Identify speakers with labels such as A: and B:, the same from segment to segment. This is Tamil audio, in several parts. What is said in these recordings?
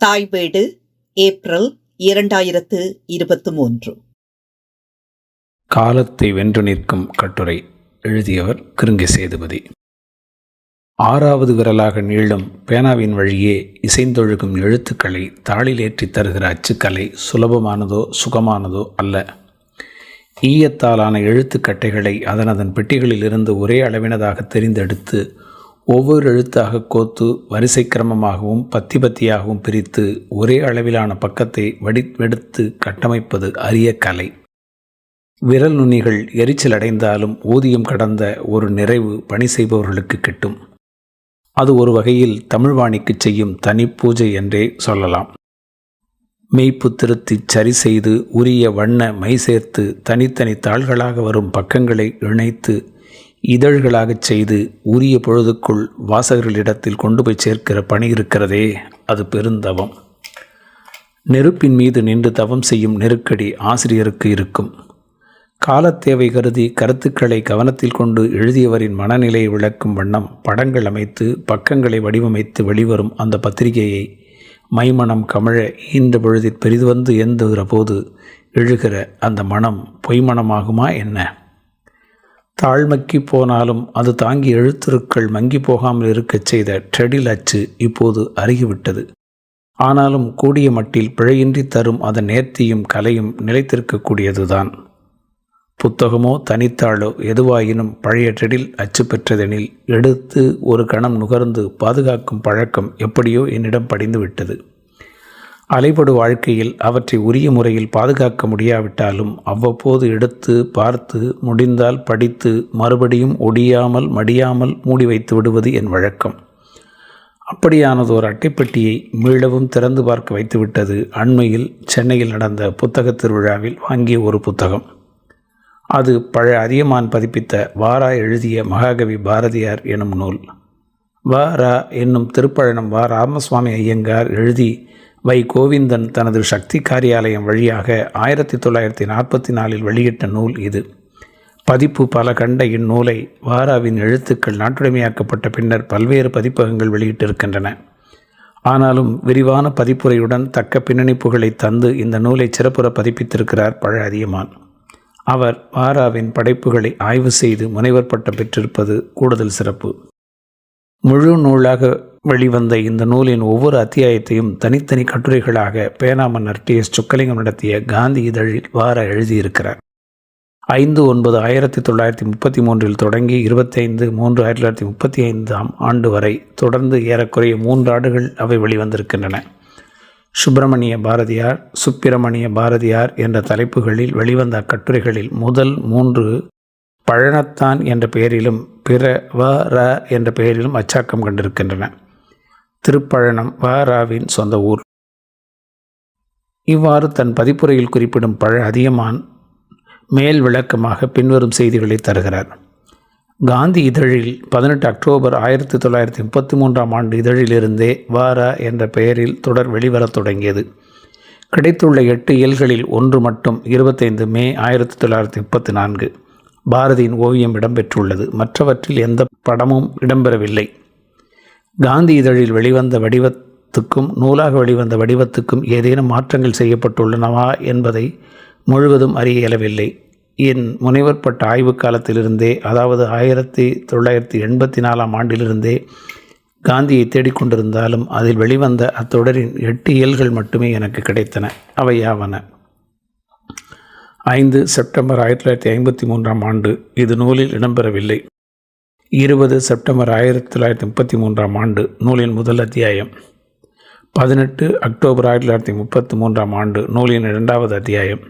A: தாய் வீடு ஏப்ரல் இரண்டாயிரத்து இருபத்து மூன்று
B: காலத்தை வென்று நிற்கும் கட்டுரை எழுதியவர் கிருங்கி சேதுபதி. ஆறாவது விரலாக நீளும் பேனாவின் வழியே இசைந்தொழுகும் எழுத்துக்களை தாளிலேற்றி தருகிற அச்சுக்கலை சுலபமானதோ சுகமானதோ அல்ல. ஈயத்தாலான எழுத்துக்கட்டைகளை அதன் அதன் பெட்டிகளில் இருந்து ஒரே அளவினதாக தெரிந்தெடுத்து ஒவ்வொரு எழுத்தாக கோத்து வரிசை கிரமமாகவும் பத்தி பத்தியாகவும் பிரித்து ஒரே அளவிலான பக்கத்தை வடிவெடுத்து கட்டமைப்பது அரிய கலை. விரல் நுனிகள் எரிச்சல் அடைந்தாலும் ஊதியம் கடந்த ஒரு நிறைவு பணி செய்பவர்களுக்கு கிட்டும். அது ஒரு வகையில் தமிழ்வாணிக்கு செய்யும் தனி பூஜை என்றே சொல்லலாம். மெய்ப்பு திருத்தி சரி செய்து உரிய வண்ண மை சேர்த்து தனித்தனி தாள்களாக வரும் பக்கங்களை இணைத்து இதழ்களாகச் செய்து உரிய பொழுதுக்குள் வாசகர்களிடத்தில் கொண்டு போய் சேர்க்கிற பணி இருக்கிறதே அது பெருந்தவம். நெருப்பின் மீது நின்று தவம் செய்யும் நெருக்கடி ஆசிரியருக்கு இருக்கும். காலத்தேவை கருதி கருத்துக்களை கவனத்தில் கொண்டு எழுதியவரின் மனநிலையை விளக்கும் வண்ணம் படங்கள் அமைத்து பக்கங்களை வடிவமைத்து வெளிவரும் அந்த பத்திரிகையை மைமணம் கமழ ஈந்த பொழுதில் பெரிது வந்து எந்துகிற போது எழுகிற அந்த மனம் பொய்மணமாகுமா என்ன? தாழ்மக்கி போனாலும் அது தாங்கி எழுத்துருக்கள் மங்கி போகாமல் இருக்கச் செய்த ட்ரெடில் அச்சு இப்போது அருகிவிட்டது. ஆனாலும் கூடிய மட்டில் பிழையின்றி தரும் அதன் நேர்த்தியும் கலையும் நிலைத்திருக்கக்கூடியதுதான். புத்தகமோ தனித்தாளோ எதுவாயினும் பழைய ட்ரெடில் அச்சு பெற்றதெனில் எடுத்து ஒரு கணம் நுகர்ந்து பாதுகாக்கும் பழக்கம் எப்படியோ என்னிடம் படிந்து விட்டது அலைபடு வாழ்க்கையில் அவற்றை உரிய முறையில் பாதுகாக்க முடியாவிட்டாலும் அவ்வப்போது எடுத்து பார்த்து முடிந்தால் படித்து மறுபடியும் ஒடியாமல் மடியாமல் மூடி வைத்து விடுவது என் வழக்கம். அப்படியானது ஒரு அட்டைப்பெட்டியை மீளவும் திறந்து பார்க்க வைத்துவிட்டது அண்மையில் சென்னையில் நடந்த புத்தகத் திருவிழாவில் வாங்கிய ஒரு புத்தகம். அது பழ அதியமான் பதிப்பித்த வாரா எழுதிய மகாகவி பாரதியார் எனும் நூல். வாரா என்னும் திருப்பழனம் வா. ராமசுவாமி ஐயங்கார் எழுதி வை கோவிந்தன் தனது சக்தி காரியாலயம் வழியாக ஆயிரத்தி தொள்ளாயிரத்தி நாற்பத்தி நாலில் வெளியிட்ட நூல் இது. பதிப்பு பல கண்ட இந்நூலை வாராவின் எழுத்துக்கள் நாட்டுடைமையாக்கப்பட்ட பின்னர் பல்வேறு பதிப்பகங்கள் வெளியிட்டிருக்கின்றன. ஆனாலும் விரிவான பதிப்புரையுடன் தக்க பின்னணிப்புகளை தந்து இந்த நூலை சிறப்புற பதிப்பித்திருக்கிறார் பழ அதியமான் அவர் வாராவின் படைப்புகளை ஆய்வு செய்து முனைவர் பட்டம் பெற்றிருப்பது கூடுதல் சிறப்பு. முழு நூலாக வெளிவந்த இந்த நூலின் ஒவ்வொரு அத்தியாயத்தையும் தனித்தனி கட்டுரைகளாக பேனாமன்னர் டி. எஸ். சுக்கலிங்கம் நடத்திய காந்தி இதழில் வார எழுதியிருக்கிறார். ஐந்து ஒன்பது ஆயிரத்தி தொள்ளாயிரத்தி முப்பத்தி மூன்றில் தொடங்கி இருபத்தைந்து மூன்று ஆயிரத்தி தொள்ளாயிரத்தி முப்பத்தி ஐந்தாம் ஆண்டு வரை தொடர்ந்து ஏறக்குறைய மூன்று ஆண்டுகள் அவை வெளிவந்திருக்கின்றன. சுப்பிரமணிய பாரதியார் சுப்பிரமணிய பாரதியார் என்ற தலைப்புகளில் வெளிவந்த அக்கட்டுரைகளில் முதல் மூன்று பழனத்தான் என்ற பெயரிலும் பிற வ ர என்ற பெயரிலும் அச்சாக்கம் கண்டிருக்கின்றன. திருப்பழனம் வராவின் சொந்த ஊர். இவ்வாறு தன் பதிப்புரையில் குறிப்பிடும் பழ அதிகமான் மேல் விளக்கமாக பின்வரும் செய்திகளை தருகிறார். காந்தி இதழில் பதினெட்டு அக்டோபர் ஆயிரத்தி தொள்ளாயிரத்தி முப்பத்தி மூன்றாம் ஆண்டு இதழிலிருந்தே வாரா என்ற பெயரில் தொடர் வெளிவரத் தொடங்கியது. கிடைத்துள்ள எட்டு இயல்களில் ஒன்று மட்டும் இருபத்தைந்து மே ஆயிரத்தி தொள்ளாயிரத்தி முப்பத்தி நான்கு பாரதியின் ஓவியம் இடம்பெற்றுள்ளது. மற்றவற்றில் எந்த படமும் இடம்பெறவில்லை. காந்தி இதழில் வெளிவந்த வடிவத்துக்கும் நூலாக வெளிவந்த வடிவத்துக்கும் ஏதேனும் மாற்றங்கள் செய்யப்பட்டுள்ளனவா என்பதை முழுவதும் அறிய இயலவில்லை. என் முனைவர் பட்ட ஆய்வு காலத்திலிருந்தே அதாவது ஆயிரத்தி தொள்ளாயிரத்தி எண்பத்தி நாலாம் ஆண்டிலிருந்தே காந்தியை தேடிக்கொண்டிருந்தாலும் அதில் வெளிவந்த அத்தொடரின் எட்டு இயல்கள் மட்டுமே எனக்கு கிடைத்தன. அவையாவன ஐந்து செப்டம்பர் ஆயிரத்தி தொள்ளாயிரத்தி ஐம்பத்தி மூன்றாம் ஆண்டு. இது நூலில் இடம்பெறவில்லை. இருபது செப்டம்பர் ஆயிரத்தி தொள்ளாயிரத்தி முப்பத்தி மூன்றாம் ஆண்டு நூலின் முதல் அத்தியாயம். பதினெட்டு அக்டோபர் ஆயிரத்தி தொள்ளாயிரத்தி முப்பத்தி மூன்றாம் ஆண்டு நூலின் இரண்டாவது அத்தியாயம்.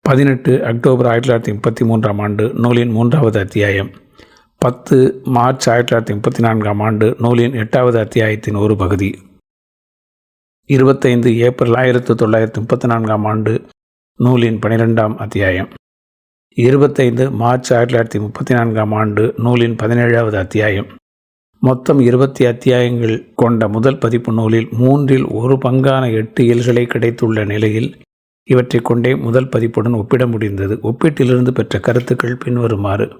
B: பதினெட்டு அக்டோபர் ஆயிரத்தி தொள்ளாயிரத்தி முப்பத்தி மூன்றாம் ஆண்டு நூலின் மூன்றாவது அத்தியாயம். பத்து மார்ச் ஆயிரத்தி தொள்ளாயிரத்தி முப்பத்தி நான்காம் ஆண்டு நூலின் எட்டாவது அத்தியாயத்தின் ஒரு பகுதி. இருபத்தைந்து ஏப்ரல் ஆயிரத்தி தொள்ளாயிரத்தி முப்பத்தி நான்காம் ஆண்டு நூலின் பனிரெண்டாம் அத்தியாயம். இருபத்தைந்து மார்ச் ஆயிரத்தி தொள்ளாயிரத்தி முப்பத்தி நான்காம் ஆண்டு நூலின் பதினேழாவது அத்தியாயம். மொத்தம் இருபத்தி அத்தியாயங்கள் கொண்ட முதல் பதிப்பு நூலில் மூன்றில் ஒரு பங்கான எட்டு இயல்களை கிடைத்துள்ள நிலையில் இவற்றை கொண்டே முதல் பதிப்புடன் ஒப்பிட முடிந்தது. ஒப்பீட்டிலிருந்து பெற்ற கருத்துக்கள் பின்வருமாறு.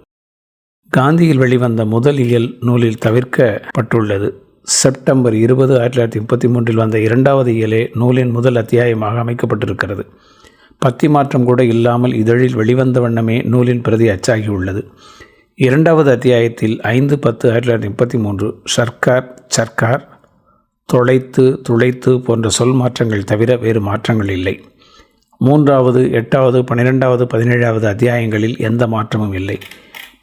B: காந்தியில் வெளிவந்த முதல் இயல் நூலில் தவிர்க்கப்பட்டுள்ளது. செப்டம்பர் இருபது ஆயிரத்தி தொள்ளாயிரத்தி முப்பத்தி மூன்றில் வந்த இரண்டாவது இயலே நூலின் முதல் அத்தியாயமாக அமைக்கப்பட்டிருக்கிறது. பத்தி மாற்றம் கூட இல்லாமல் இதழில் வெளிவந்த வண்ணமே நூலின் பிரதி அச்சாகியுள்ளது. இரண்டாவது அத்தியாயத்தில் ஐந்து பத்து ஆயிரத்தி தொள்ளாயிரத்தி முப்பத்தி மூன்று சர்க்கார் சர்க்கார் தொலைத்து துளைத்து போன்ற சொல் மாற்றங்கள் தவிர வேறு மாற்றங்கள் இல்லை. மூன்றாவது எட்டாவது பன்னிரெண்டாவது பதினேழாவது அத்தியாயங்களில் எந்த மாற்றமும் இல்லை.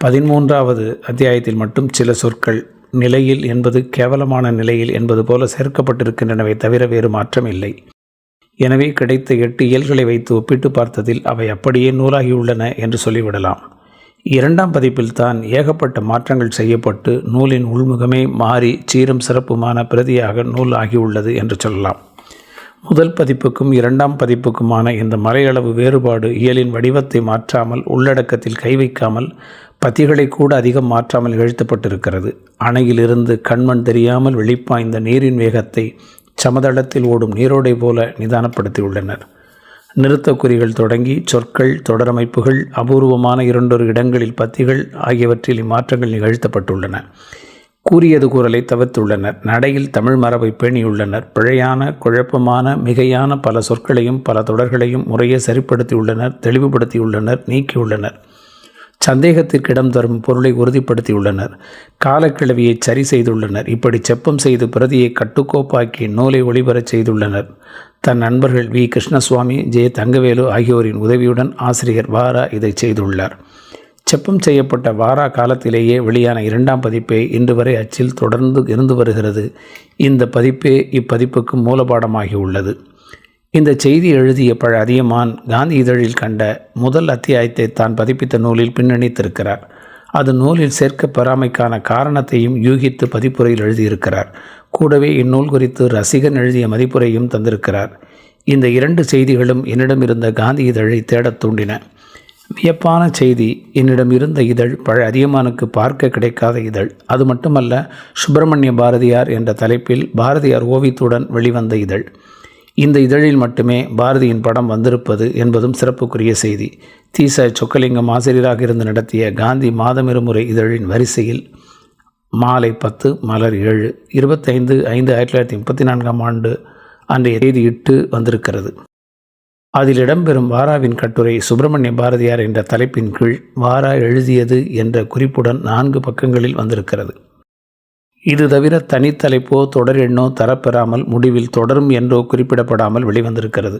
B: பதிமூன்றாவது அத்தியாயத்தில் மட்டும் சில சொற்கள் நிலையில் என்பது கேவலமான நிலையில் என்பது போல சேர்க்கப்பட்டிருக்கின்றனவே தவிர வேறு மாற்றம் இல்லை. எனவே கிடைத்த எட்டு இயல்களை வைத்து ஒப்பிட்டு பார்த்ததில் அவை அப்படியே நூலாகியுள்ளன என்று சொல்லிவிடலாம். இரண்டாம் பதிப்பில் தான் ஏகப்பட்ட மாற்றங்கள் செய்யப்பட்டு நூலின் உள்முகமே மாறி சீரும் சிறப்புமான பிரதியாக நூல் ஆகியுள்ளது என்று சொல்லலாம். முதல் பதிப்புக்கும் இரண்டாம் பதிப்புக்குமான இந்த மலையளவு வேறுபாடு இயலின் வடிவத்தை மாற்றாமல் உள்ளடக்கத்தில் கை வைக்காமல் பத்திகளை கூட அதிகம் மாற்றாமல் எழுத்தப்பட்டிருக்கிறது. அணையிலிருந்து கண்மண் தெரியாமல் வெளிப்பாய்ந்த நீரின் வேகத்தை சமதளத்தில் ஓடும் நீரோடை போல நிதானப்படுத்தியுள்ளனர். நிறுத்தக்குறிகள் தொடங்கி சொற்கள் தொடரமைப்புகள் அபூர்வமான இரண்டொரு இடங்களில் பத்திகள் ஆகியவற்றில் இம்மாற்றங்கள் நிகழ்த்தப்பட்டுள்ளன. கூறியது கூறலை தவிர்த்துள்ளனர். நடையில் தமிழ் மரபை பேணியுள்ளனர். பிழையான குழப்பமான மிகையான பல சொற்களையும் பல தொடர்களையும் முறையே சரிப்படுத்தியுள்ளனர் தெளிவுபடுத்தியுள்ளனர் நீக்கியுள்ளனர். சந்தேகத்திற்கு இடம் தரும் பொருளை உறுதிப்படுத்தியுள்ளனர். காலக்கிழவியை சரி செய்துள்ளனர். இப்படி செப்பம் செய்து பிரதியை கட்டுக்கோப்பாக்கி நூலை ஒளிபரச் செய்துள்ளனர். தன் நண்பர்கள் வி. கிருஷ்ணசுவாமி ஜே. தங்கவேலு ஆகியோரின் உதவியுடன் ஆசிரியர் வாரா இதை செய்துள்ளார். செப்பம் செய்யப்பட்ட வாரா காலத்திலேயே வெளியான இரண்டாம் பதிப்பே இன்று வரை அச்சில் தொடர்ந்து இருந்து வருகிறது. இந்த பதிப்பே இப்பதிப்புக்கு மூலபாடமாகியுள்ளது உள்ளது. இந்த செய்தி எழுதிய பழ அதியமான் காந்தி இதழில் கண்ட முதல் அத்தியாயத்தை தான் பதிப்பித்த நூலில் பின்னணித்திருக்கிறார். அது நூலில் சேர்க்க பெறாமைக்கான காரணத்தையும் யூகித்து பதிப்புரையில் எழுதியிருக்கிறார். கூடவே இந்நூல் குறித்து ரசிகன் எழுதிய மதிப்புரையும் தந்திருக்கிறார். இந்த இரண்டு செய்திகளும் என்னிடம் இருந்த காந்தி இதழை தேடத் தூண்டின. வியப்பான செய்தி என்னிடம் இருந்த இதழ் பழ அதியமானுக்கு பார்க்க கிடைக்காத இதழ். அது மட்டுமல்ல சுப்பிரமணிய பாரதியார் என்ற தலைப்பில் பாரதியார் ஓவியத்துடன் வெளிவந்த இதழ். இந்த இதழில் மட்டுமே பாரதியின் படம் வந்திருப்பது என்பதும் சிறப்புக்குரிய செய்தி. தீச சொக்கலிங்கம் ஆசிரியராக இருந்து நடத்திய காந்தி மாதமிருமுறை இதழின் வரிசையில் மாலை பத்து மலர் ஏழு இருபத்தைந்து ஐந்து ஆயிரத்தி தொள்ளாயிரத்தி முப்பத்தி நான்காம் ஆண்டு அன்றைய தேதியிட்டு வந்திருக்கிறது. அதில் இடம்பெறும் வாராவின் கட்டுரை சுப்பிரமணிய பாரதியார் என்ற தலைப்பின் கீழ் வாரா எழுதியது என்ற குறிப்புடன் நான்கு பக்கங்களில் வந்திருக்கிறது. இது தவிர தனித்தலைப்போ தொடர் எண்ணோ தரப்பெறாமல் முடிவில் தொடரும் என்றோ குறிப்பிடப்படாமல் வெளிவந்திருக்கிறது.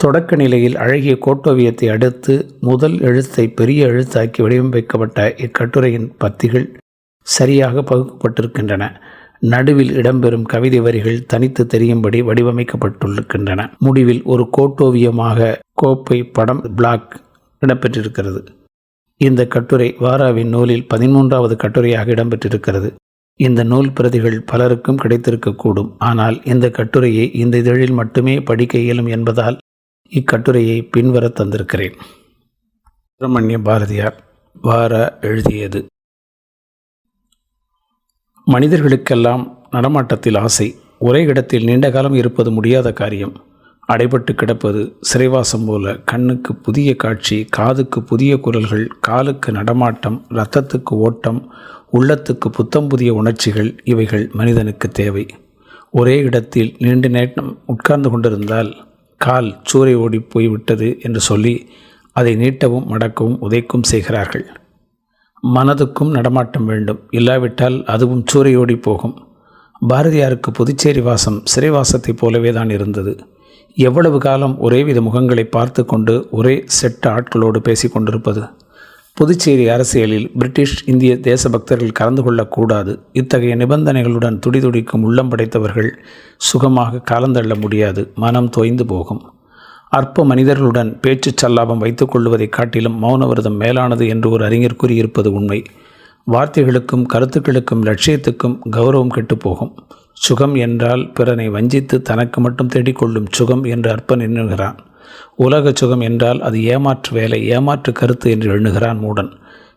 B: தொடக்க நிலையில் அழகிய கோட்டோவியத்தை அடுத்து முதல் எழுத்தை பெரிய எழுத்தாக்கி வடிவமைக்கப்பட்ட இக்கட்டுரையின் பத்திகள் சரியாக பகுக்கப்பட்டிருக்கின்றன. நடுவில் இடம்பெறும் கவிதை வரிகள் தனித்து தெரியும்படி வடிவமைக்கப்பட்டிருக்கின்றன. முடிவில் ஒரு கோட்டோவியமாக கோப்பை படம் பிளாக் இடம்பெற்றிருக்கிறது. இந்த கட்டுரை வாராவின் நூலில் பதிமூன்றாவது கட்டுரையாக இடம்பெற்றிருக்கிறது. இந்த நூல் பிரதிகள் பலருக்கும் கிடைத்திருக்கக்கூடும். ஆனால் இந்த கட்டுரையை இந்த இதழில் மட்டுமே படிக்க இயலும் என்பதால் இக்கட்டுரையை பின்வர தந்திருக்கிறேன். சுப்பிரமணிய பாரதியார் வார எழுதியது. மனிதர்களுக்கெல்லாம் நடமாட்டத்தில் ஆசை ஒரே இடத்தில் நீண்ட காலம் இருப்பது முடியாத காரியம். அடைபட்டு கிடப்பது சிறைவாசம் போல கண்ணுக்கு புதிய காட்சி காதுக்கு புதிய குரல்கள் காலுக்கு நடமாட்டம் இரத்தத்துக்கு ஓட்டம் உள்ளத்துக்கு புத்தம் புதிய உணர்ச்சிகள் இவைகள் மனிதனுக்கு தேவை. ஒரே இடத்தில் நீண்ட நேரம் உட்கார்ந்து கொண்டிருந்தால் கால் சூறை ஓடி போய்விட்டது என்று சொல்லி அதை நீட்டவும் மடக்கவும் உதைக்கும் செய்கிறார்கள். மனதுக்கும் நடமாட்டம் வேண்டும். இல்லாவிட்டால் அதுவும் சூறையோடி போகும். பாரதியாருக்கு புதுச்சேரி வாசம் சிறைவாசத்தைப் போலவே தான் இருந்தது. எவ்வளவு காலம் ஒரே வித முகங்களை பார்த்து கொண்டு ஒரே செட்ட ஆட்களோடு பேசிக்கொண்டிருப்பது? புதுச்சேரி அரசியலில் பிரிட்டிஷ் இந்திய தேசபக்தர்கள் கலந்து கொள்ளக்கூடாது. இத்தகைய நிபந்தனைகளுடன் துடிதுடிக்கும் உள்ளம் படைத்தவர்கள் சுகமாக காலந்தள்ள முடியாது. மனம் தோய்ந்து போகும். அற்ப மனிதர்களுடன் பேச்சுச் சல்லாபம் வைத்துக் கொள்வதைக் காட்டிலும் மௌனவிரதம் மேலானது என்று ஒரு அறிஞர் கூறியிருப்பது உண்மை. வார்த்தைகளுக்கும் கருத்துக்களுக்கும் லட்சியத்துக்கும் கௌரவம் கெட்டுப்போகும் சுகம் என்றால் பிறனை வஞ்சித்து தனக்கு மட்டும் தேடிக்கொள்ளும் சுகம் என்று அற்பன் எண்ணுகிறான். உலக சுகம் என்றால் அது ஏமாற்று வேலை ஏமாற்று கருத்து என்று எண்ணுகிறான் மூடன்.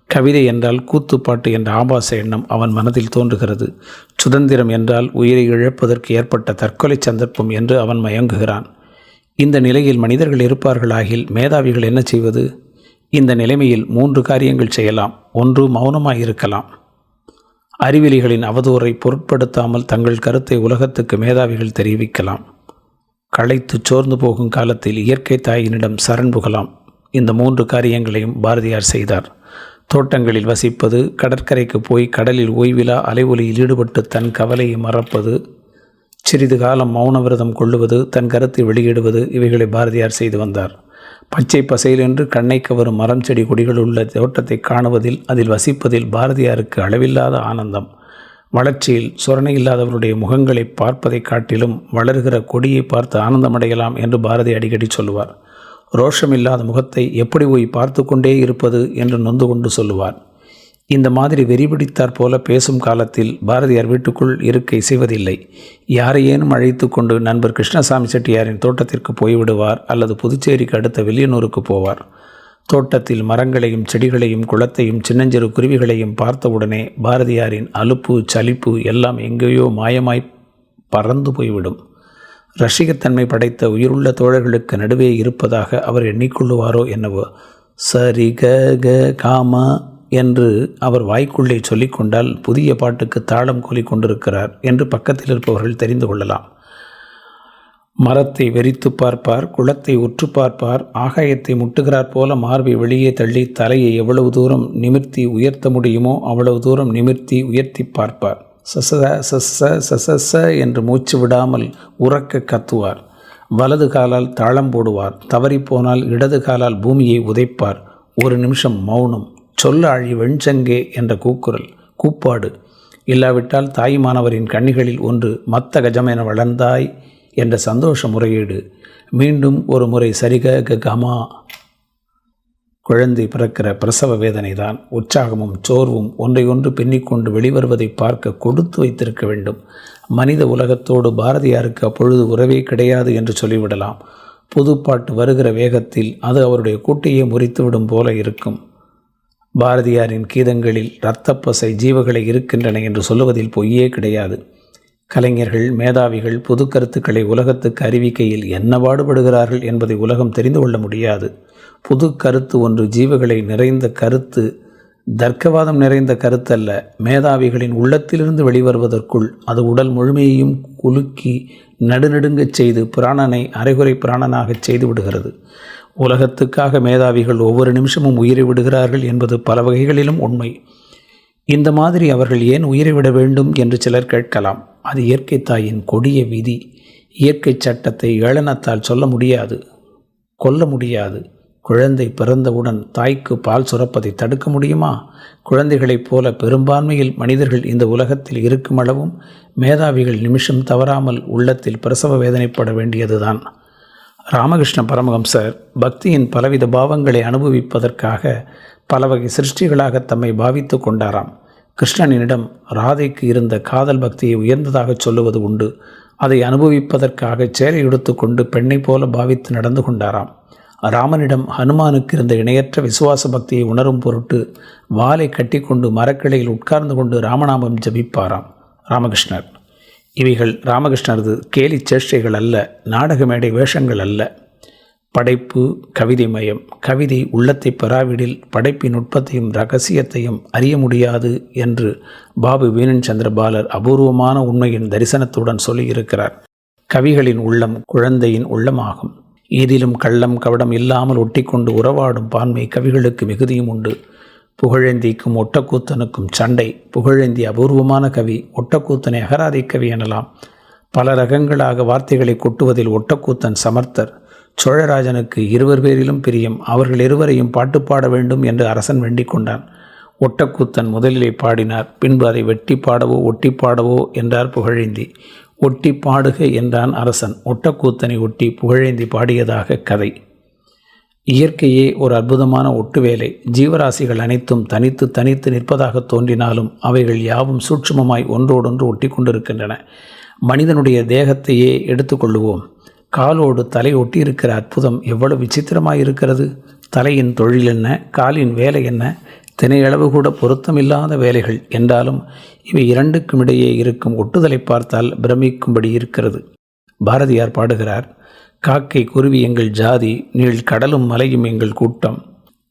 B: கவிதை என்றால் கூத்துப்பாட்டு என்ற ஆபாச எண்ணம் அவன் மனதில் தோன்றுகிறது. சுதந்திரம் என்றால் உயிரை இழப்பதற்கு ஏற்பட்ட தற்கொலை சந்தர்ப்பம் என்று அவன் மயங்குகிறான். இந்த நிலையில் மனிதர்கள் இருப்பார்களாகில் மேதாவிகள் என்ன செய்வது? இந்த நிலைமையில் மூன்று காரியங்கள் செய்யலாம். ஒன்று மௌனமாய் இருக்கலாம் அறிவிலிகளின் அவதூறை பொருட்படுத்தாமல் தங்கள் கருத்தை உலகத்துக்கு மேதாவிகள் தெரிவிக்கலாம். களைத்து சோர்ந்து போகும் காலத்தில் இயற்கை தாயினிடம் சரண் புகலாம். இந்த மூன்று காரியங்களையும் பாரதியார் செய்தார். தோட்டங்களில் வசிப்பது கடற்கரைக்கு போய் கடலில் ஓய்விலா அலைவொலியில் ஈடுபட்டு தன் கவலையை மறப்பது சிறிது காலம் மௌன விரதம் கொள்ளுவது தன் கருத்தை வெளியிடுவது இவைகளை பாரதியார் செய்து வந்தார். பச்சை பசையிலென்று கண்ணை கவரும் மரம் செடி கொடிகள் உள்ள தோட்டத்தை காணுவதில் அதில் வசிப்பதில் பாரதியாருக்கு அளவில்லாத ஆனந்தம். வளர்ச்சியில் சுரணை இல்லாதவருடைய முகங்களை பார்ப்பதைக் காட்டிலும் வளர்கிற கொடியை பார்த்து ஆனந்தமடையலாம் என்று பாரதி அடிக்கடி சொல்லுவார். ரோஷமில்லாத முகத்தை எப்படி போய் பார்த்து கொண்டே இருப்பது என்று நொந்து கொண்டு சொல்லுவார். இந்த மாதிரி வெறிபிடித்தார் போல பேசும் காலத்தில் பாரதியார் வீட்டுக்குள் இருக்கை செய்வதில்லை. யாரையேனும் அழைத்து கொண்டு நண்பர் கிருஷ்ணசாமி செட்டியாரின் தோட்டத்திற்கு போய்விடுவார் அல்லது புதுச்சேரிக்கு அடுத்த வில்லியனூருக்கு போவார். தோட்டத்தில் மரங்களையும் செடிகளையும் குளத்தையும் சின்னஞ்சிறு குருவிகளையும் பார்த்தவுடனே பாரதியாரின் அலுப்பு சலிப்பு எல்லாம் எங்கேயோ மாயமாய் பறந்து போய்விடும். ரசிகத்தன்மை படைத்த உயிருள்ள தோழர்களுக்கு நடுவே இருப்பதாக அவர் எண்ணிக்கொள்ளுவாரோ என்னவோ? சரி க க காமா என்று அவர் வாய்க்குள்ளே சொல்லிக்கொண்டால் புதிய பாட்டுக்கு தாளம் கூலிக் கொண்டிருக்கிறார் என்று பக்கத்தில் இருப்பவர்கள் தெரிந்து கொள்ளலாம். மரத்தை வெறித்து பார்ப்பார் குளத்தை உற்று பார்ப்பார் ஆகாயத்தை முட்டுகிறார் போல மார்பை வெளியே தள்ளி தலையை எவ்வளவு தூரம் நிமிர்த்தி உயர்த்த முடியுமோ அவ்வளவு தூரம் நிமிர்த்தி உயர்த்தி பார்ப்பார். சச சச சசச என்று மூச்சு விடாமல் உறக்க கத்துவார். வலது காலால் தாளம் போடுவார் தவறிப்போனால் இடது காலால் பூமியை உதைப்பார். ஒரு நிமிஷம் மௌனம். சொல்லாழி வெண்சங்கே என்ற கூக்குரல் கூப்பாடு. இல்லாவிட்டால் தாய்மானவரின் கண்ணிகளில் ஒன்று மத்த கஜம் என வளர்ந்தாய் என்ற சந்தோஷ முறையீடு. மீண்டும் ஒரு முறை சரிக க கமா குழந்தை பிறக்கிற பிரசவ வேதனை தான் உற்சாகமும் சோர்வும் ஒன்றையொன்று பின்னிக்கொண்டு வெளிவருவதை பார்க்க கொடுத்து வைத்திருக்க வேண்டும். மனித உலகத்தோடு பாரதியாருக்கு அப்பொழுது உறவே கிடையாது என்று சொல்லிவிடலாம். புதுப்பாட்டு வருகிற வேகத்தில் அது அவருடைய கூட்டையே முறித்துவிடும் போல இருக்கும். பாரதியாரின் கீதங்களில் இரத்தப்பசை ஜீவகளை இருக்கின்றன என்று சொல்லுவதில் பொய்யே கிடையாது. கலைஞர்கள் மேதாவிகள் புது கருத்துக்களை உலகத்துக்கு அறிவிக்கையில் என்ன பாடுபடுகிறார்கள் என்பதை உலகம் தெரிந்து கொள்ள முடியாது. புது கருத்து ஒன்று ஜீவகளை நிறைந்த கருத்து தர்க்கவாதம் நிறைந்த கருத்தல்ல. மேதாவிகளின் உள்ளத்திலிருந்து வெளிவருவதற்குள் அது உடல் முழுமையையும் குலுக்கி நடுநடுங்கச் செய்து பிராணனை அரைகுறை பிராணனாகச் செய்து விடுகிறது. உலகத்துக்காக மேதாவிகள் ஒவ்வொரு நிமிஷமும் உயிரை விடுகிறார்கள் என்பது பல வகைகளிலும் உண்மை. இந்த மாதிரி அவர்கள் ஏன் உயிரை விட வேண்டும் என்று சிலர் கேட்கலாம். அது இயற்கை தாயின் கொடிய விதி. இயற்கை சட்டத்தை ஏளனத்தால் சொல்ல முடியாது. கொல்ல முடியாது. குழந்தை பிறந்தவுடன் தாய்க்கு பால் சுரப்பதை தடுக்க முடியுமா? குழந்தைகளைப் போல பெரும்பான்மையில் மனிதர்கள் இந்த உலகத்தில் இருக்கும் அளவும் மேதாவிகள் நிமிஷம் தவறாமல் உள்ளத்தில் பிரசவ வேதனைப்பட வேண்டியதுதான். ராமகிருஷ்ண பரமஹம்சர் பக்தியின் பலவித பாவங்களை அனுபவிப்பதற்காக பல வகை சிருஷ்டிகளாக தம்மை பாவித்து கொண்டாராம். கிருஷ்ணனிடம் ராதைக்கு இருந்த காதல் பக்தியை உயர்ந்ததாக சொல்லுவது உண்டு. அதை அனுபவிப்பதற்காக சேலை எடுத்துக்கொண்டு பெண்ணைப் போல பாவித்து நடந்து கொண்டாராம். ராமனிடம் ஹனுமானுக்கு இருந்த இணையற்ற விசுவாச பக்தியை உணரும் பொருட்டு வாலை கட்டிக்கொண்டு மரக்கிளையில் உட்கார்ந்து கொண்டு ராமநாமம் ஜபிப்பாராம். ராமகிருஷ்ணர். இவைகள் ராமகிருஷ்ணரது கேலி சேஷ்டைகள் அல்ல நாடக மேடை வேஷங்கள் அல்ல. படைப்பு கவிதை மயம் கவிதை உள்ளத்தை பெறாவிடில் படைப்பின் நுட்பத்தையும் ரகசியத்தையும் அறிய முடியாது என்று பாபு வீணன் சந்திரபாலர் அபூர்வமான உண்மையின் தரிசனத்துடன் சொல்லியிருக்கிறார். கவிகளின் உள்ளம் குழந்தையின் உள்ளமாகும். ஏதிலும் கள்ளம் கவடம் இல்லாமல் ஒட்டிக்கொண்டு உறவாடும் பான்மை கவிகளுக்கு மிகுதியும் உண்டு. புகழேந்திக்கும் ஒட்டக்கூத்தனுக்கும் சண்டை. புகழேந்தி அபூர்வமான கவி ஒட்டக்கூத்தனை அகராதி கவி எனலாம். பல ரகங்களாக வார்த்தைகளை கொட்டுவதில் ஒட்டக்கூத்தன் சமர்த்தர். சோழராஜனுக்கு இருவர் பேரிலும் பிரியம். அவர்கள் இருவரையும் பாட்டு பாட வேண்டும் என்று அரசன் வேண்டிக் கொண்டான். ஒட்டக்கூத்தன் முதலிலே பாடினார். பின்பு அதை வெட்டி பாடவோ ஒட்டி பாடவோ என்றார் புகழேந்தி. ஒட்டி பாடுக என்றான் அரசன். ஒட்டக்கூத்தனை ஒட்டி புகழேந்தி பாடியதாக கதை. இயற்கையே ஒரு அற்புதமான ஒட்டு வேலை. ஜீவராசிகள் அனைத்தும் தனித்து தனித்து நிற்பதாக தோன்றினாலும் அவைகள் யாவும் சூட்சுமமாய் ஒன்றோடொன்று ஒட்டி கொண்டிருக்கின்றன. மனிதனுடைய தேகத்தையே எடுத்துக்கொள்ளுவோம் காலோடு தலை ஒட்டியிருக்கிற அற்புதம் எவ்வளவு விசித்திரமாய் இருக்கிறது தலையின் தொழில் என்ன? காலின் வேலை என்ன? தினையளவு கூட பொருத்தமில்லாத வேலைகள் என்றாலும் இவை இரண்டுக்கும் இடையே இருக்கும் ஒட்டுதலை பார்த்தால் பிரமிக்கும்படி இருக்கிறது. பாரதியார் பாடுகிறார் காக்கை குருவி எங்கள் ஜாதி நீள் கடலும் மலையும் எங்கள் கூட்டம்.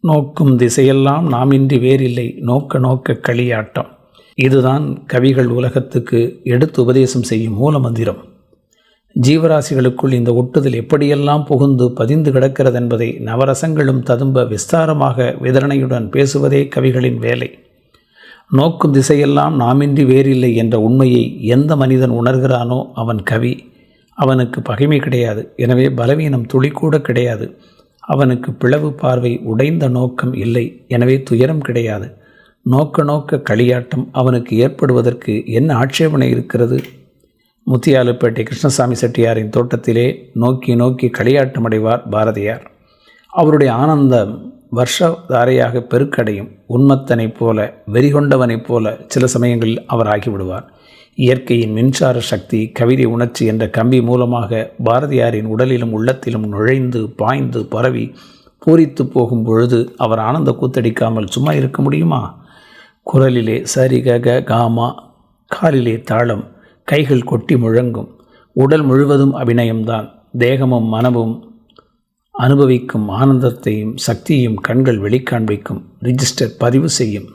B: நோக்கும் திசையெல்லாம் நாமின்றி வேறில்லை நோக்க நோக்க களியாட்டம். இதுதான் கவிகள் உலகத்துக்கு எடுத்து உபதேசம் செய்யும் மூலமந்திரம் ஜீவராசிகளுக்குள் இந்த ஒட்டுதல் எப்படியெல்லாம் புகுந்து பதிந்து கிடக்கிறது என்பதை நவரசங்களும் ததும்ப விஸ்தாரமாக விதரணையுடன் பேசுவதே கவிகளின் வேலை. நோக்கும் திசையெல்லாம் நாமின்றி வேறில்லை என்ற உண்மையை எந்த மனிதன் உணர்கிறானோ அவன் கவி. அவனுக்கு பகைமை கிடையாது. எனவே பலவீனம் துளிக்கூட கிடையாது. அவனுக்கு பிளவு பார்வை உடைந்த நோக்கம் இல்லை. எனவே துயரம் கிடையாது. நோக்க நோக்க களியாட்டம் அவனுக்கு ஏற்படுவதற்கு என்ன ஆட்சேபனை இருக்கிறது? முத்தியாலுப்பேட்டை கிருஷ்ணசாமி செட்டியாரின் தோட்டத்திலே நோக்கி நோக்கி களியாட்டம் அடைவார் பாரதியார். அவருடைய ஆனந்தம் வருஷதாரையாக பெருக்கடையும் உன்மத்தனைப் போல வெறிகொண்டவனைப் போல சில சமயங்களில் அவர் ஆகிவிடுவார். இயற்கையின் மின்சார சக்தி கவிதை உணர்ச்சி என்ற கம்பி மூலமாக பாரதியாரின் உடலிலும் உள்ளத்திலும் நுழைந்து பாய்ந்து பரவி பூரித்து போகும் பொழுது அவர் ஆனந்த கூத்தடிக்காமல் சும்மா இருக்க முடியுமா? குரலிலே சரி க காமா காலிலே தாளம் கைகள் கொட்டி முழங்கும். உடல் முழுவதும் அபிநயம்தான். தேகமும் மனமும் அனுபவிக்கும் ஆனந்தத்தையும் சக்தியையும் கண்கள் வெளிக்காண்பிக்கும். ரிஜிஸ்டர் பதிவு செய்யும்.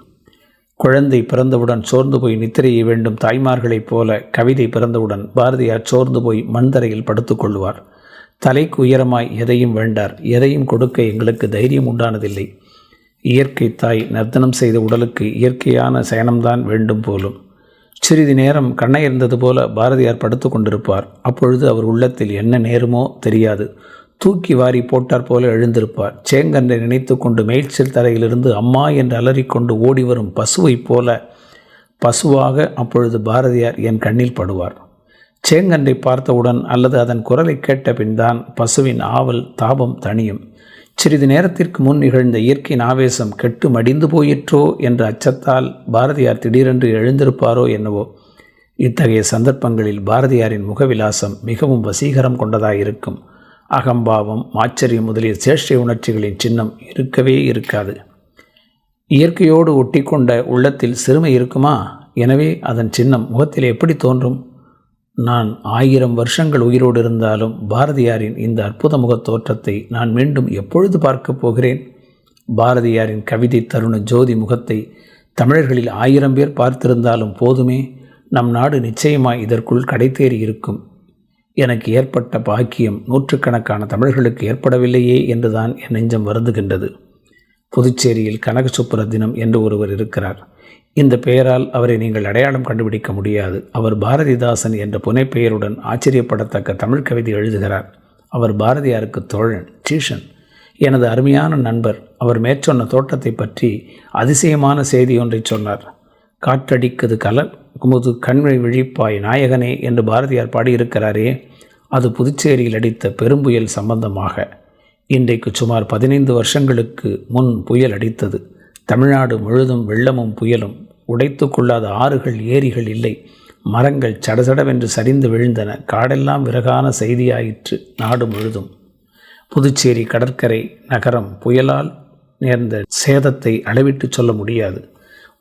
B: குழந்தை பிறந்தவுடன் சோர்ந்து போய் நித்திரையை வேண்டும் தாய்மார்களைப் போல கவிதை பிறந்தவுடன் பாரதியார் சோர்ந்து போய் மண்தரையில் படுத்துக்கொள்வார் தலைக்கு உயரமாய் எதையும் வேண்டார். எதையும் கொடுக்க எங்களுக்கு தைரியம் உண்டானதில்லை. இயற்கை தாய் நர்த்தனம் செய்த உடலுக்கு இயற்கையான சயனம்தான் வேண்டும் போலும். சிறிது நேரம் கண்ணையிருந்தது போல பாரதியார் படுத்து கொண்டிருப்பார். அப்பொழுது அவர் உள்ளத்தில் என்ன நேருமோ தெரியாது. தூக்கி வாரி போட்டார் போல எழுந்திருப்பார். சேங்கன்றை நினைத்து கொண்டு மேய்ச்சல் தரையிலிருந்து அம்மா என்று அலறிக்கொண்டு ஓடி வரும் பசுவைப் போல பசுவாக அப்பொழுது பாரதியார் என் கண்ணில் படுவார். சேங்கன்றை பார்த்தவுடன் அல்லது அதன் குரலை கேட்ட பின்தான் பசுவின் ஆவல் தாபம் தணியும். சிறிது நேரத்திற்கு முன் நிகழ்ந்த இயற்கையின் ஆவேசம் கெட்டு மடிந்து போயிற்றோ என்ற அச்சத்தால் பாரதியார் திடீரென்று எழுந்திருப்பாரோ என்னவோ. இத்தகைய சந்தர்ப்பங்களில் பாரதியாரின் முகவிலாசம் மிகவும் வசீகரம் கொண்டதாயிருக்கும். அகம்பாவம் ஆச்சரியம் முதலிய சேஷ்டை உணர்ச்சிகளின் சின்னம் இருக்கவே இருக்காது. இயற்கையோடு ஒட்டிக்கொண்ட உள்ளத்தில் சிறுமை இருக்குமா? எனவே அதன் சின்னம் முகத்தில் எப்படி தோன்றும்? நான் ஆயிரம் வருஷங்கள் உயிரோடு இருந்தாலும் பாரதியாரின் இந்த அற்புத முகத் தோற்றத்தை நான் மீண்டும் எப்பொழுது பார்க்கப் போகிறேன்? பாரதியாரின் கவிதை தருண ஜோதி முகத்தை தமிழர்களில் ஆயிரம் பேர் பார்த்திருந்தாலும் போதுமே. நம் நாடு நிச்சயமாய் இதற்குள் கடைத்தேறி இருக்கும். எனக்கு ஏற்பட்ட பாக்கியம் நூற்றுக்கணக்கான தமிழர்களுக்கு ஏற்படவில்லையே என்றுதான் என் நெஞ்சம் வருந்துகின்றது. புதுச்சேரியில் கனக சுப்புரத்தினம் என்று ஒருவர் இருக்கிறார். இந்த பெயரால் அவரை நீங்கள் அடையாளம் கண்டுபிடிக்க முடியாது. அவர் பாரதிதாசன் என்ற புனைப்பெயருடன் ஆச்சரியப்படத்தக்க தமிழ் கவிதை எழுதுகிறார். அவர் பாரதியாருக்கு தோழன் சீஷன். எனது அருமையான நண்பர் அவர் மேற்சொன்ன தோட்டத்தை பற்றி அதிசயமான செய்தி ஒன்றை சொன்னார். காற்றடிக்குது கலர் உமது கண்மை விழிப்பாய் நாயகனே என்று பாரதியார் பாடியிருக்கிறாரே அது புதுச்சேரியில் அடித்த பெரும்புயல் சம்பந்தமாக. இன்றைக்கு சுமார் பதினைந்து வருஷங்களுக்கு முன் புயல் அடித்தது. தமிழ்நாடு முழுதும் வெள்ளமும் புயலும் உடைத்து கொள்ளாத ஆறுகள் ஏரிகள் இல்லை. மரங்கள் சடசடவென்று சரிந்து விழுந்தன. காடெல்லாம் விறகான செய்தியாயிற்று நாடு முழுதும். புதுச்சேரி கடற்கரை நகரம் புயலால் நேர்ந்த சேதத்தை அளவிட்டு சொல்ல முடியாது.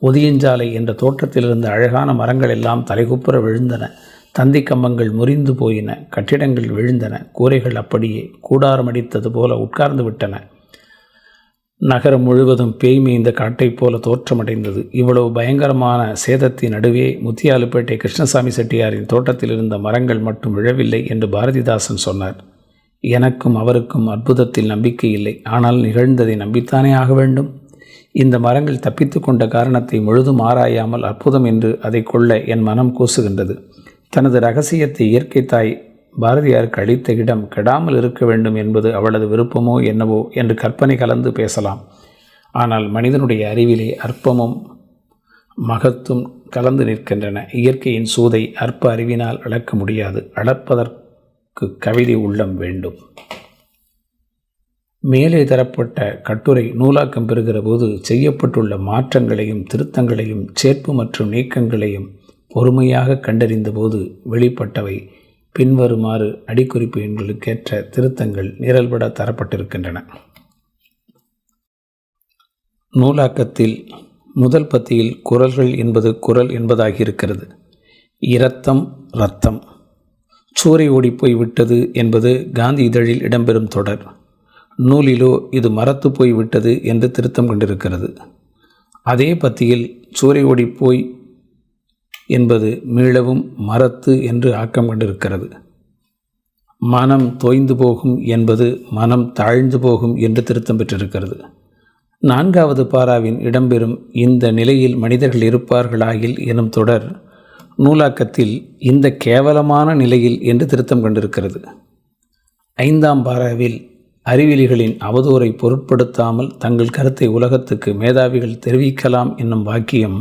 B: ஒதியஞ்சாலை என்ற தோட்டத்திலிருந்த அழகான மரங்கள் எல்லாம் தலைகுப்புற விழுந்தன. தந்தி கம்பங்கள் முறிந்து போயின. கட்டிடங்கள் விழுந்தன. கூரைகள் அப்படியே கூடாரமடித்தது போல உட்கார்ந்து விட்டன. நகரம் முழுவதும் பேய் மேய்ந்த காட்டைப் போல தோற்றமடைந்தது. இவ்வளவு பயங்கரமான சேதத்தின் நடுவே முத்தியாலுப்பேட்டை கிருஷ்ணசாமி செட்டியாரின் தோட்டத்தில் இருந்த மரங்கள் மட்டும் விழவில்லை என்று பாரதிதாசன் சொன்னார். எனக்கும் அவருக்கும் அற்புதத்தில் நம்பிக்கை இல்லை. ஆனால் நிகழ்ந்ததை நம்பித்தானே ஆக வேண்டும்? இந்த மரங்கள் தப்பித்து கொண்ட காரணத்தை முழுதும் ஆராயாமல் அற்புதம் என்று அதை கொள்ள என் மனம் கூசுகின்றது. தனது ரகசியத்தை இயற்கை தாய் பாரதியாருக்கு அளித்த இடம் கெடாமல் இருக்க வேண்டும் என்பது அவளது விருப்பமோ என்னவோ என்று கற்பனை கலந்து பேசலாம். ஆனால் மனிதனுடைய அறிவிலே அற்பமும் மகத்தும் கலந்து நிற்கின்றன. இயற்கையின் சூதை அற்ப அறிவினால் அளக்க முடியாது. அளப்பதற்கு கவிதை உள்ளம் வேண்டும். மேலே தரப்பட்ட கட்டுரை நூலாக்கம் பெறுகிற போது செய்யப்பட்டுள்ள மாற்றங்களையும் திருத்தங்களையும் சேர்ப்பு மற்றும் நீக்கங்களையும் பொறுமையாக கண்டறிந்தபோது வெளிப்பட்டவை. பின்வருமாறு அடிக்குறிப்பு எண்களுக்கேற்ற திருத்தங்கள் நிரல்பட தரப்பட்டிருக்கின்றன. நூலாக்கத்தில் முதல் பத்தியில் குரல்கள் என்பது குரல் என்பதாகியிருக்கிறது. இரத்தம் ரத்தம் சூறை ஓடிப்போய் விட்டது என்பது காந்தி இதழில் இடம்பெறும் தொடர். நூலிலோ இது மரத்து போய் விட்டது என்று திருத்தம் கொண்டிருக்கிறது. அதே பத்தியில் சூறை ஓடிப்போய் என்பது மீளவும் மரத்து என்று ஆக்கம் கொண்டிருக்கிறது. மனம் தோய்ந்து போகும் என்பது மனம் தாழ்ந்து போகும் என்று திருத்தம் பெற்றிருக்கிறது. நான்காவது பாராவின் இடம்பெறும் இந்த நிலையில் மனிதர்கள் இருப்பார்களாயில் எனும் தொடர் நூலாக்கத்தில் இந்த கேவலமான நிலையில் என்று திருத்தம் கொண்டிருக்கிறது. ஐந்தாம் பாராவில் அறிவிலிகளின் அவதூறை பொருட்படுத்தாமல் தங்கள் கருத்தை உலகத்துக்கு மேதாவிகள் தெரிவிக்கலாம் என்னும் வாக்கியம்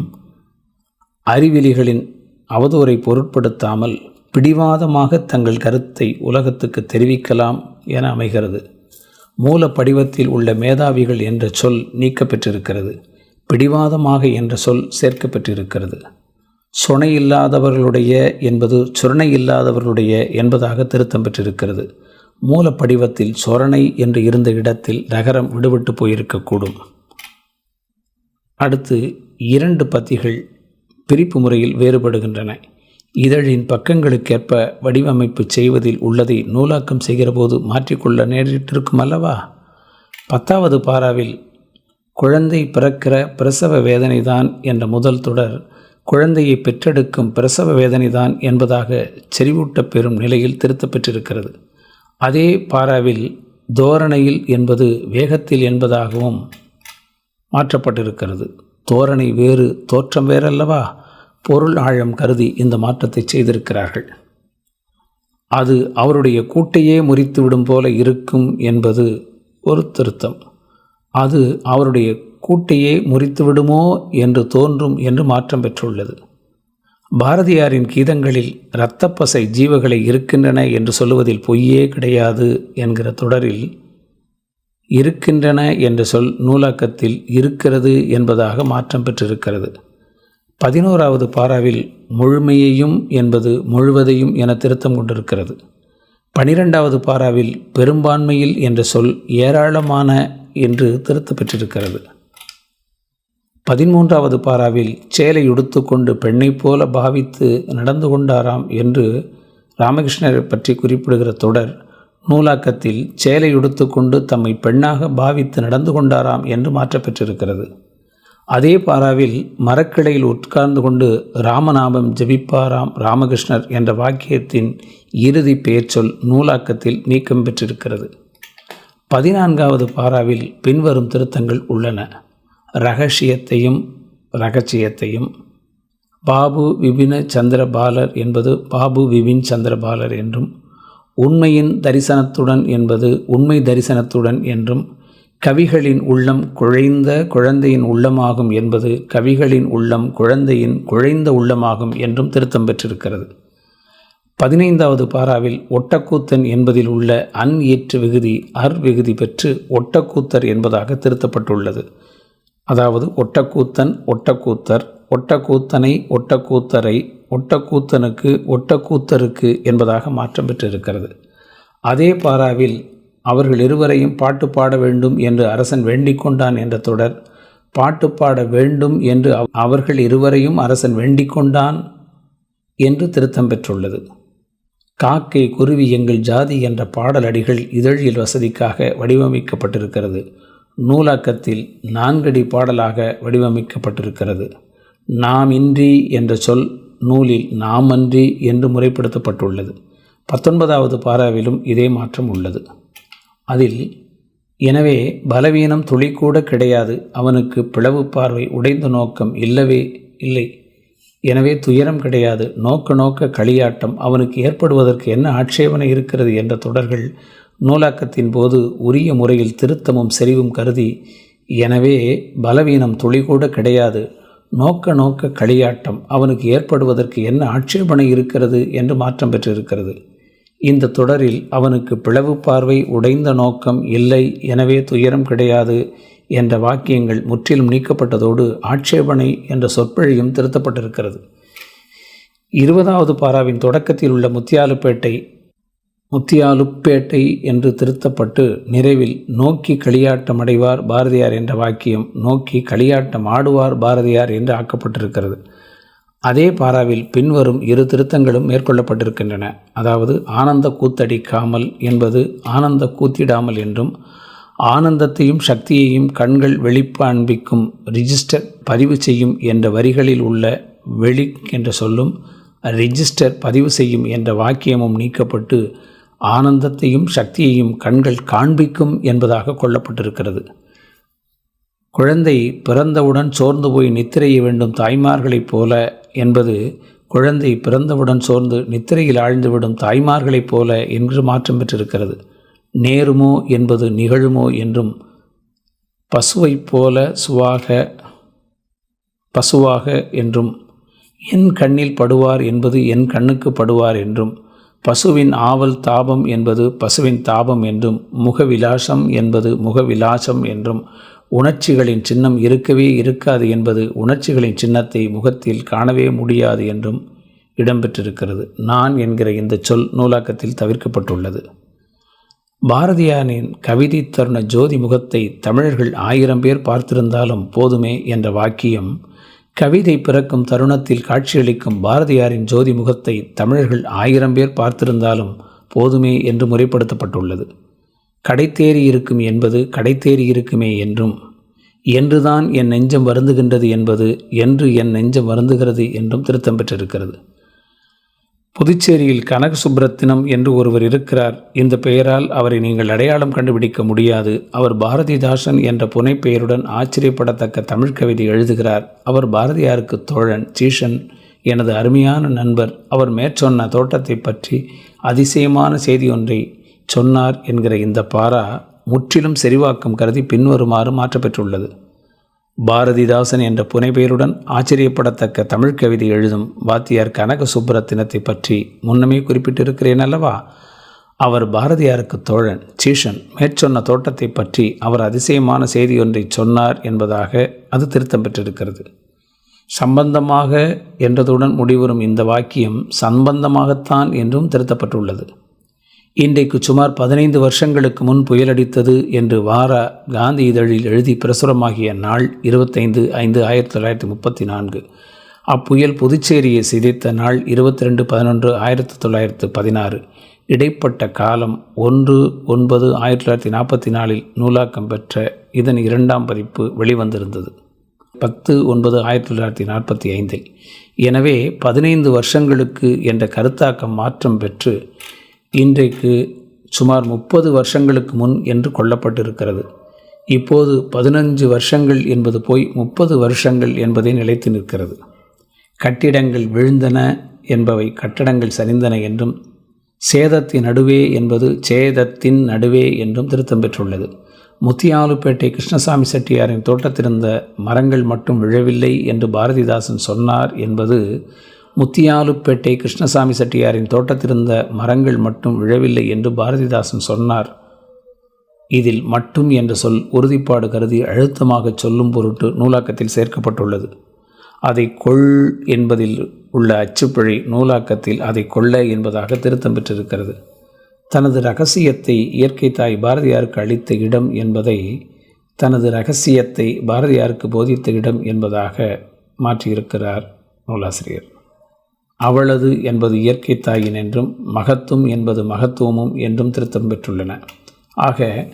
B: அறிவிலிகளின் அவதூறை பொருட்படுத்தாமல் பிடிவாதமாக தங்கள் கருத்தை உலகத்துக்கு தெரிவிக்கலாம் என அமைகிறது. மூல படிவத்தில் உள்ள மேதாவிகள் என்ற சொல் நீக்கப்பெற்றிருக்கிறது. பிடிவாதமாக என்ற சொல் சேர்க்கப்பெற்றிருக்கிறது. சுனை இல்லாதவர்களுடைய என்பது சுரணை இல்லாதவர்களுடைய என்பதாக திருத்தம் பெற்றிருக்கிறது. மூலப்படிவத்தில் சொரணை என்று இருந்த இடத்தில் நகரம் விடுபட்டு போயிருக்கக்கூடும். அடுத்து இரண்டு பத்திகள் பிரிப்பு முறையில் வேறுபடுகின்றன. இதழின் பக்கங்களுக்கேற்ப வடிவமைப்பு செய்வதில் உள்ளதை நூலாக்கம் செய்கிறபோது மாற்றிக்கொள்ள நேரிட்டிருக்கும் அல்லவா பத்தாவது பாராவில் குழந்தை பிறக்கிற பிரசவ வேதனைதான் என்ற முதல் தொடர் குழந்தையை பெற்றெடுக்கும் பிரசவ வேதனைதான் என்பதாக செறிவூட்டப் பெறும் நிலையில் திருத்தப்பெற்றிருக்கிறது அதே பாராவில் தோரணையில் என்பது வேகத்தில் என்பதாகவும் மாற்றப்பட்டிருக்கிறது. தோரணை வேறு தோற்றம் வேறல்லவா? பொருள் ஆழம் கருதி இந்த மாற்றத்தை செய்திருக்கிறார்கள். அது அவருடைய கூட்டையே முறித்துவிடும் போல இருக்கும் என்பது ஒரு திருத்தம். அது அவருடைய கூட்டையே முறித்துவிடுமோ என்று தோன்றும் என்று மாற்றம் பெற்றுள்ளது. பாரதியாரின் கீதங்களில் இரத்தப்பசை ஜீவகளை இருக்கின்றன என்று சொல்லுவதில் பொய்யே கிடையாது என்கிற தொடரில் இருக்கின்றன என்ற சொல் நூலாக்கத்தில் இருக்கிறது என்பதாக மாற்றம் பெற்றிருக்கிறது. பதினோராவது பாராவில் முழுமையையும் என்பது முழுவதையும் என திருத்தம் கொண்டிருக்கிறது. பனிரெண்டாவது பாராவில் பெரும்பான்மையில் என்ற சொல் ஏராளமான என்று திருத்த பெற்றிருக்கிறது. பதிமூன்றாவது பாராவில் சேலை உடுத்துக்கொண்டு பெண்ணைப் போல பாவித்து நடந்து கொண்டாராம் என்று ராமகிருஷ்ணரை பற்றி குறிப்பிடுகிற தொடர் நூலாக்கத்தில் சேலை உடுத்துக்கொண்டு தம்மை பெண்ணாக பாவித்து நடந்து கொண்டாராம் என்று மாற்றப்பெற்றிருக்கிறது. அதே பாராவில் மரக்கிளையில் உட்கார்ந்து கொண்டு ராமநாமம் ஜெபிப்பாராம் ராமகிருஷ்ணர் என்ற வாக்கியத்தின் இறுதி பெயர்ச்சொல் நூலாக்கத்தில் நீக்கம் பெற்றிருக்கிறது. பதினான்காவது பாராவில் பின்வரும் திருத்தங்கள் உள்ளன. ரகசியத்தையும் ரகசியத்தையும். பாபு விபின சந்திரபாலர் என்பது பாபு விபின் சந்திரபாலர் என்றும் உண்மையின் தரிசனத்துடன் என்பது உண்மை தரிசனத்துடன் என்றும் கவிகளின் உள்ளம் குழைந்த குழந்தையின் உள்ளமாகும் என்பது கவிகளின் உள்ளம் குழந்தையின் குழைந்த உள்ளமாகும் என்றும் திருத்தம் பெற்றிருக்கிறது. பதினைந்தாவது பாராவில் ஒட்டக்கூத்தன் என்பதில் உள்ள அன் ஏற்று விகுதி அர் விகுதி பெற்று ஒட்டக்கூத்தர் என்பதாக திருத்தப்பட்டுள்ளது. அதாவது ஒட்டக்கூத்தன் ஒட்டக்கூத்தர் ஒட்டக்கூத்தனை ஒட்டக்கூத்தரை ஒட்டக்கூத்தனுக்கு ஒட்டக்கூத்தருக்கு என்பதாக மாற்றம் பெற்றிருக்கிறது. அதே பாராவில் அவர்கள் இருவரையும் பாட்டு பாட வேண்டும் என்று அரசன் வேண்டிக் கொண்டான் என்ற தொடர் பாட்டு பாட வேண்டும் என்று அவர்கள் இருவரையும் அரசன் வேண்டிக் கொண்டான் என்று திருத்தம் பெற்றுள்ளது. காக்கை குருவி எங்கள் ஜாதி என்ற பாடலடிகள் இதழியல் வசதிக்காக வடிவமைக்கப்பட்டிருக்கிறது. நூலாக்கத்தில் நான்கடி பாடலாக வடிவமைக்கப்பட்டிருக்கிறது. நாம் இன்றி என்ற சொல் நூலில் நாம் அன்றி என்று முறைப்படுத்தப்பட்டுள்ளது. பத்தொன்பதாவது பாராவிலும் இதே மாற்றம் உள்ளது. அதில் எனவே பலவீனம் துளிக்கூட கிடையாது அவனுக்கு பிளவு பார்வை உடைந்த நோக்கம் இல்லவே இல்லை. எனவே துயரம் கிடையாது நோக்க நோக்க களியாட்டம் அவனுக்கு ஏற்படுவதற்கு என்ன ஆட்சேபனை இருக்கிறது என்ற தொடர்கள் நூலாக்கத்தின் போது உரிய முறையில் திருத்தமும் செறிவும் கருதி எனவே பலவீனம் துளிகூட கிடையாது. நோக்க நோக்க களியாட்டம். அவனுக்கு ஏற்படுவதற்கு என்ன ஆட்சேபனை இருக்கிறது? என்று மாற்றம் பெற்றிருக்கிறது. இந்த தொடரில் அவனுக்கு பிளவு பார்வை உடைந்த நோக்கம் இல்லை எனவே துயரம் கிடையாது என்ற வாக்கியங்கள் முற்றிலும் நீக்கப்பட்டதோடு ஆட்சேபனை என்ற சொற்பொழியும் திருத்தப்பட்டிருக்கிறது. இருபதாவது பாராவின் தொடக்கத்தில் உள்ள முத்தியாலுப்பேட்டை முத்தியாலுப்பேட்டை என்று திருத்தப்பட்டு நிறைவில் நோக்கி களியாட்டம் அடைவார் பாரதியார் என்ற வாக்கியம் நோக்கி களியாட்டம் ஆடுவார் பாரதியார் என்று ஆக்கப்பட்டிருக்கிறது. அதே பாராவில் பின்வரும் இரு திருத்தங்களும் மேற்கொள்ளப்பட்டிருக்கின்றன. அதாவது ஆனந்த கூத்தடிக்காமல் என்பது ஆனந்த கூத்திடாமல் என்றும் ஆனந்தத்தையும் சக்தியையும் கண்கள் வெளிப்பாண்பிக்கும் ரிஜிஸ்டர் பதிவு செய்யும் என்ற வரிகளில் உள்ள வெளி என்ற சொல்லும் ரிஜிஸ்டர் பதிவு செய்யும் என்ற வாக்கியமும் நீக்கப்பட்டு ஆனந்தத்தையும் சக்தியையும் கண்கள் காண்பிக்கும் என்பதாக கொள்ளப்பட்டிருக்கிறது. குழந்தை பிறந்தவுடன் சோர்ந்து போய் நித்திரைய வேண்டும் தாய்மார்களைப் போல என்பது குழந்தை பிறந்தவுடன் சோர்ந்து நித்திரையில் ஆழ்ந்துவிடும் தாய்மார்களைப் போல என்று மாற்றம் பெற்றிருக்கிறது. நேருமோ என்பது நிகழுமோ என்றும் பசுவைப் போல சுவாக பசுவாக என்றும் என் கண்ணில் படுவார் என்பது என் கண்ணுக்கு படுவார் என்றும் பசுவின் ஆவல் தாபம் என்பது பசுவின் தாபம் என்றும் முகவிலாசம் என்பது முகவிலாசம் என்றும் உணர்ச்சிகளின் சின்னம் இருக்கவே இருக்காது என்பது உணர்ச்சிகளின் சின்னத்தை முகத்தில் காணவே முடியாது என்றும் இடம்பெற்றிருக்கிறது. நான் என்கிற இந்த சொல் நூலாக்கத்தில் தவிர்க்கப்பட்டுள்ளது. பாரதியாரின் கவிதை தருண ஜோதி முகத்தை தமிழர்கள் ஆயிரம் பேர் பார்த்திருந்தாலும் போதுமே என்ற வாக்கியம் கவிதை பிறக்கும் தருணத்தில் காட்சியளிக்கும் பாரதியாரின் ஜோதி முகத்தை தமிழர்கள் ஆயிரம் பேர் பார்த்திருந்தாலும் போதுமே என்று முறைப்படுத்தப்பட்டுள்ளது. கடைத்தேறி இருக்கும் என்பது கடைத்தேறி இருக்குமே என்றும் என்றுதான் என் நெஞ்சம் வருந்துகின்றது என்பது என்று என் நெஞ்சம் வருந்துகிறது என்றும் திருத்தம் பெற்றிருக்கிறது. புதுச்சேரியில் கனக சுப்ரத்தினம் என்று ஒருவர் இருக்கிறார். இந்த பெயரால் அவரை நீங்கள் அடையாளம் கண்டுபிடிக்க முடியாது. அவர் பாரதிதாசன் என்ற புனைப்பெயருடன் ஆச்சரியப்படத்தக்க தமிழ் கவிதை எழுதுகிறார். அவர் பாரதியாருக்கு தோழன் சீஷன் எனது அருமையான நண்பர். அவர் மேற்சொன்ன தோட்டத்தை பற்றி அதிசயமான செய்தி ஒன்றை சொன்னார் என்கிற இந்த பாரா முற்றிலும் செறிவாக்கம் கருதி பின்வருமாறு மாற்றப்பெற்றுள்ளது. பாரதிதாசன் என்ற புனைப்பெயருடன் ஆச்சரியப்படத்தக்க தமிழ் கவிதை எழுதும் வாத்தியார் கனக சுப்பரத்தினத்தை பற்றி முன்னமே குறிப்பிட்டிருக்கிறேன் அல்லவா? அவர் பாரதியாருக்கு தோழன் சீஷன் மேற்சொன்ன தோட்டத்தை பற்றி அவர் அதிசயமான செய்தி ஒன்றை சொன்னார் என்பதாக அது திருத்தம் பெற்றிருக்கிறது. சம்பந்தமாக என்றதுடன் முடிவரும் இந்த வாக்கியம் சம்பந்தமாகத்தான் என்றும் திருத்தப்பட்டுள்ளது. இன்றைக்கு சுமார் பதினைந்து வருஷங்களுக்கு முன் புயலடித்தது என்று வாரா காந்தி இதழில் எழுதி பிரசுரமாகிய நாள் இருபத்தைந்து ஐந்து ஆயிரத்தி தொள்ளாயிரத்தி முப்பத்தி நான்கு. அப்புயல் புதுச்சேரியை சிதைத்த நாள் இருபத்தி ரெண்டு பதினொன்று ஆயிரத்தி தொள்ளாயிரத்து பதினாறு. இடைப்பட்ட காலம் ஒன்று ஒன்பது ஆயிரத்தி தொள்ளாயிரத்தி நாற்பத்தி நாலில் நூலாக்கம் பெற்ற இதன் இரண்டாம் பதிப்பு வெளிவந்திருந்தது. பத்து ஒன்பது ஆயிரத்தி தொள்ளாயிரத்தி நாற்பத்தி ஐந்தில். எனவே பதினைந்து வருஷங்களுக்கு என்ற கருத்தாக்கம் மாற்றம் பெற்று இன்றைக்கு சுமார் முப்பது வருஷங்களுக்கு முன் என்று கொல்லப்பட்டிருக்கிறது. இப்போது பதினஞ்சு வருஷங்கள் என்பது போய் முப்பது வருஷங்கள் என்பதை நிலைத்து நிற்கிறது. கட்டிடங்கள் விழுந்தன என்பவை கட்டடங்கள் சரிந்தன என்றும் சேதத்தின் நடுவே என்பது சேதத்தின் நடுவே என்றும் திருத்தம் பெற்றுள்ளது. முத்தியாலுப்பேட்டை கிருஷ்ணசாமி செட்டியாரின் தோட்டத்திருந்த மரங்கள் மட்டும் விழவில்லை என்று பாரதிதாசன் சொன்னார் என்பது முத்தியாலுப்பேட்டை கிருஷ்ணசாமி செட்டியாரின் தோட்டத்திருந்த மரங்கள் மட்டும் விழவில்லை என்று பாரதிதாசன் சொன்னார். இதில் மட்டும் என்ற சொல் உறுதிப்பாடு கருதி அழுத்தமாக சொல்லும் பொருட்டு நூலாக்கத்தில் சேர்க்கப்பட்டுள்ளது. அதை கொள் என்பதில் உள்ள அச்சுப்பிழை நூலாக்கத்தில் அதை கொள்ள என்பதாக திருத்தம் பெற்றிருக்கிறது. தனது ரகசியத்தை இயற்கை தாய் பாரதியாருக்கு அளித்த இடம் என்பதை தனது ரகசியத்தை பாரதியாருக்கு போதித்த இடம் என்பதாக மாற்றியிருக்கிறார் நூலாசிரியர். அவளது என்பது இயற்கை தாயின் என்றும் மகத்துவம் என்பது மகத்துவமும் என்றும் திருத்தம் பெற்றுள்ளன. ஆக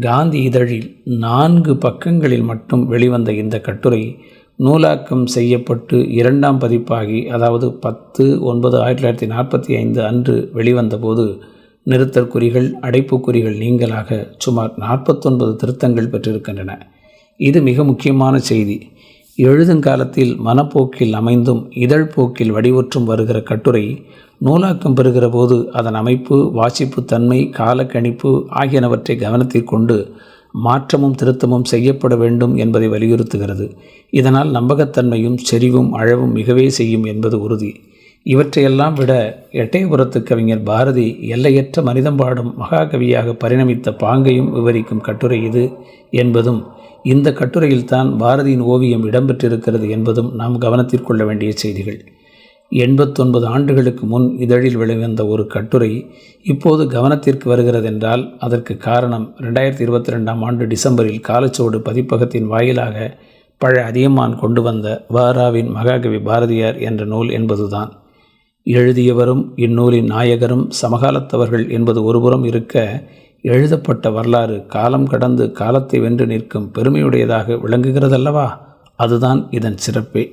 B: காந்தி இதழில் நான்கு பக்கங்களில் மட்டும் வெளிவந்த இந்த கட்டுரை நூலாக்கம் செய்யப்பட்டு இரண்டாம் பதிப்பாகி அதாவது பத்து ஒன்பது ஆயிரத்தி தொள்ளாயிரத்தி நாற்பத்தி ஐந்து அன்று வெளிவந்தபோது நிறுத்தற்குறிகள் அடைப்புக்குறிகள் நீங்களாக சுமார் நாற்பத்தொன்பது திருத்தங்கள் பெற்றிருக்கின்றன. இது மிக முக்கியமான செய்தி. எழுதுங்காலத்தில் மனப்போக்கில் அமைந்தும் இதழ் போக்கில் வடிவுற்றும் வருகிற கட்டுரை நூலாக்கம் பெறுகிற போது அதன் அமைப்பு வாசிப்பு தன்மை காலக்கணிப்பு ஆகியனவற்றை கவனத்தில் கொண்டு மாற்றமும் திருத்தமும் செய்யப்பட வேண்டும் என்பதை வலியுறுத்துகிறது. இதனால் நம்பகத்தன்மையும் செறிவும் அழவும் மிகவே செய்யும் என்பது உறுதி. இவற்றையெல்லாம் விட எட்டயபுரத்து கவிஞர் பாரதி எல்லையற்ற மனிதம் பாடும் மகாகவியாக பரிணமித்த பாங்கையும் விவரிக்கும் கட்டுரை இது என்பதும் இந்த கட்டுரையில்தான் பாரதியின் ஓவியம் இடம்பெற்றிருக்கிறது என்பதும் நாம் கவனத்திற்கொள்ள வேண்டிய செய்திகள். எண்பத்தொன்பது ஆண்டுகளுக்கு முன் இதழில் வெளிவந்த ஒரு கட்டுரை இப்போது கவனத்திற்கு வருகிறதென்றால் அதற்கு காரணம் ரெண்டாயிரத்தி இருபத்தி ரெண்டாம் ஆண்டு டிசம்பரில் காலச்சோடு பதிப்பகத்தின் வாயிலாக பழ அதியமான் கொண்டு வந்த வாராவின் மகாகவி பாரதியார் என்ற நூல் என்பதுதான். எழுதியவரும் இந்நூலின் நாயகரும் சமகாலத்தவர்கள் என்பது ஒருபுறம் இருக்க எழுதப்பட்ட வரலாறு காலம் கடந்து காலத்தை வென்று நிற்கும் பெருமையுடையதாக விளங்குகிறதல்லவா? அதுதான் இதன் சிறப்பே.